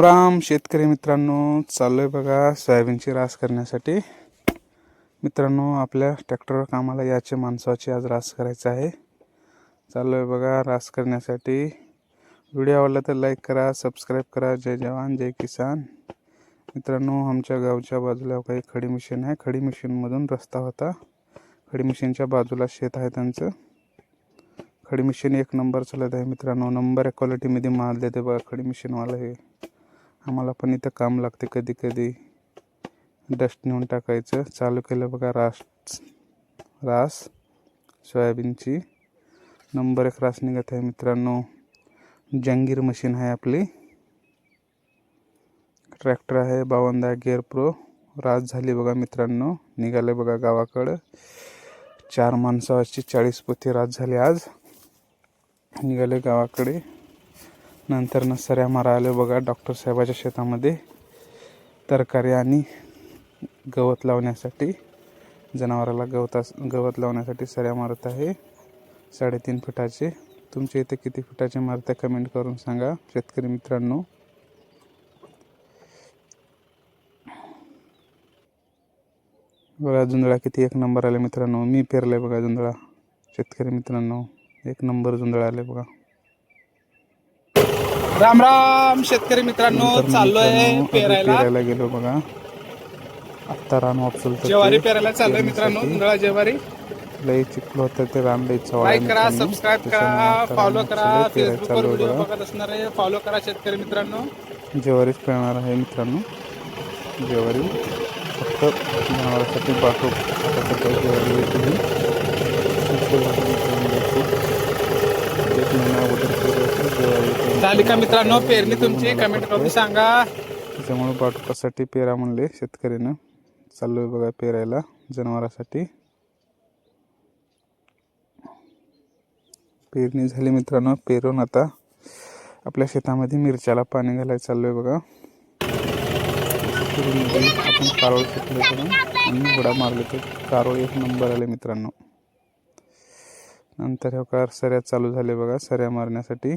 राम शेतकरी मित्रांनो चालू आहे बघा सोयाबीनची रास करण्यासाठी. मित्रांनो आपल्या ट्रॅक्टरवर कामाला याचे माणसाची आज रास करायचं आहे. चालू आहे बघा रास करण्यासाठी. व्हिडिओ आवडला तर लाईक करा सबस्क्राईब करा. जय जवान जय किसान. मित्रांनो आमच्या गावच्या बाजूला काही खडी मिशन आहे. खडी मिशनमधून रस्ता होता. खडी मिशनच्या बाजूला शेत आहे त्यांचं. खडी मिशन एक नंबर चालत आहे मित्रांनो. नंबर एक क्वालिटीमध्ये माल देते बघा खडी मिशनवाला हे. आम्हाला पण इथं काम लागते कधी कधी डस्ट नेऊन टाकायचं. चालू केलं बघा रास रास सोयाबीनची. नंबर एक रास निघत आहे मित्रांनो. जंगीर मशीन आहे आपली. ट्रॅक्टर आहे बावनदा गेअर प्रो. रास झाली बघा मित्रांनो. निघाले बघा गावाकडं. चार माणसाची चाळीस पोती रास झाली आज. निघाले गावाकडे. नंतर न सऱ्या मारा आले बघा डॉक्टर साहेबाच्या शेतामध्ये तरकारी आणि गवत लावण्यासाठी जनावराला गवता गवत लावण्यासाठी सऱ्या मारत आहे. साडेतीन फुटाचे. तुमच्या इथे किती फुटाचे आहे कमेंट करून सांगा शेतकरी मित्रांनो. बघा जुंधळा किती एक नंबर आले मित्रांनो. मी पेरलाय बघा जुंधळा. शेतकरी मित्रांनो एक नंबर जुंधळा आले बघा. राम राम शेतकरी मित्रांनो चाललोय पेरायला. पेरायला गेलो बघा. आत्ता रान वापसल ज्वारी पेरायला चाललोय मित्रांनो धुंदळा ज्वारी. लई चिखल होतं ते लई चवळा लाईक करा. सबस्क्राईब करा फॉलो करा फेसबुकवर व्हिडिओ बघा. बघत असणार आहे फॉलो करा शेतकरी मित्रांनो. ज्वारीच पेरणार आहे मित्रांनो. ज्वारी. फक्त जनावरांसाठी पाठव. ज्वारी येते ही. दुसरं बघा मित्रांनो, खूप एक महिना अगोदर पेरायची ज्वारी येते. झाली का मित्रांनो पेरणी तुमची. कमेंट करून सांगा. त्याच्यामुळे बाटुकासाठी पेरा म्हणले शेतकऱ्यानं चालू आहे बघा पेरायला जनावरासाठी. पेरणी झाली मित्रांनो पेरून आता आपल्या शेतामध्ये मिरच्याला पाणी घालायला चालू आहे बघा. आपण कारोळ शिकलो आणि बुडा मारले तर कारोळ एक नंबर आले मित्रांनो. नंतर हे कार सऱ्या चालू झाले बघा सऱ्या मारण्यासाठी.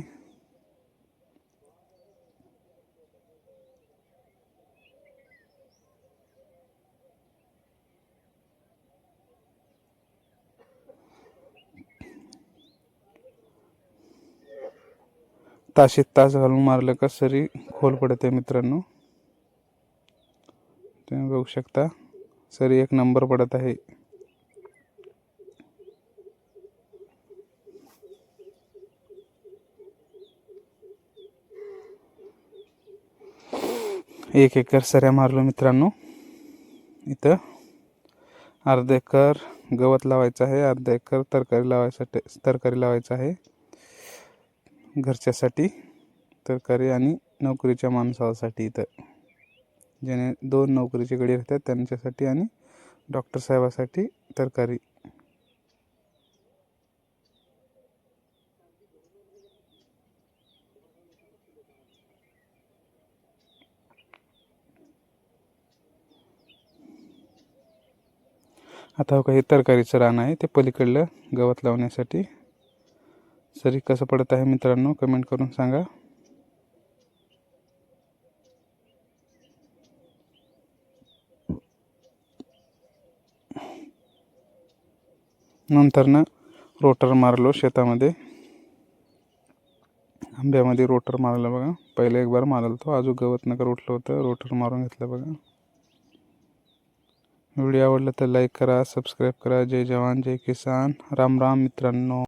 ताशीत तास घालून मारलं का सरी खोल पडते मित्रांनो. तुम्ही बघू शकता सरी एक नंबर पडत आहे. एक एकर सऱ्या मारलो मित्रांनो. इथं अर्धा एकर गवत लावायचं आहे अर्धा एकर तरकारी लावायसाठी तरकारी लावायचं आहे. घरच्यासाठी तरकारी आणि नोकरीच्या माणसासाठी इथं. ज्याने दोन नोकरीचे गडी राहतात त्यांच्यासाठी आणि डॉक्टर साहेबासाठी तरकारी. आता हो काही तरकारीचं रान आहे ते पलीकडलं गवत लावण्यासाठी. सरी कसं पडत आहे मित्रांनो? कमेंट करून सांगा. नंतरनं रोटर मारलो शेतामध्ये. आंब्यामध्ये रोटर मारला बघा. पहिले एक बार मारला तो अजून गवत नगर उठलं होतं. रोटर मारून घेतलं बघा. व्हिडिओ आवडला तर लाईक करा सबस्क्राईब करा. जय जवान जय किसान. राम राम मित्रांनो.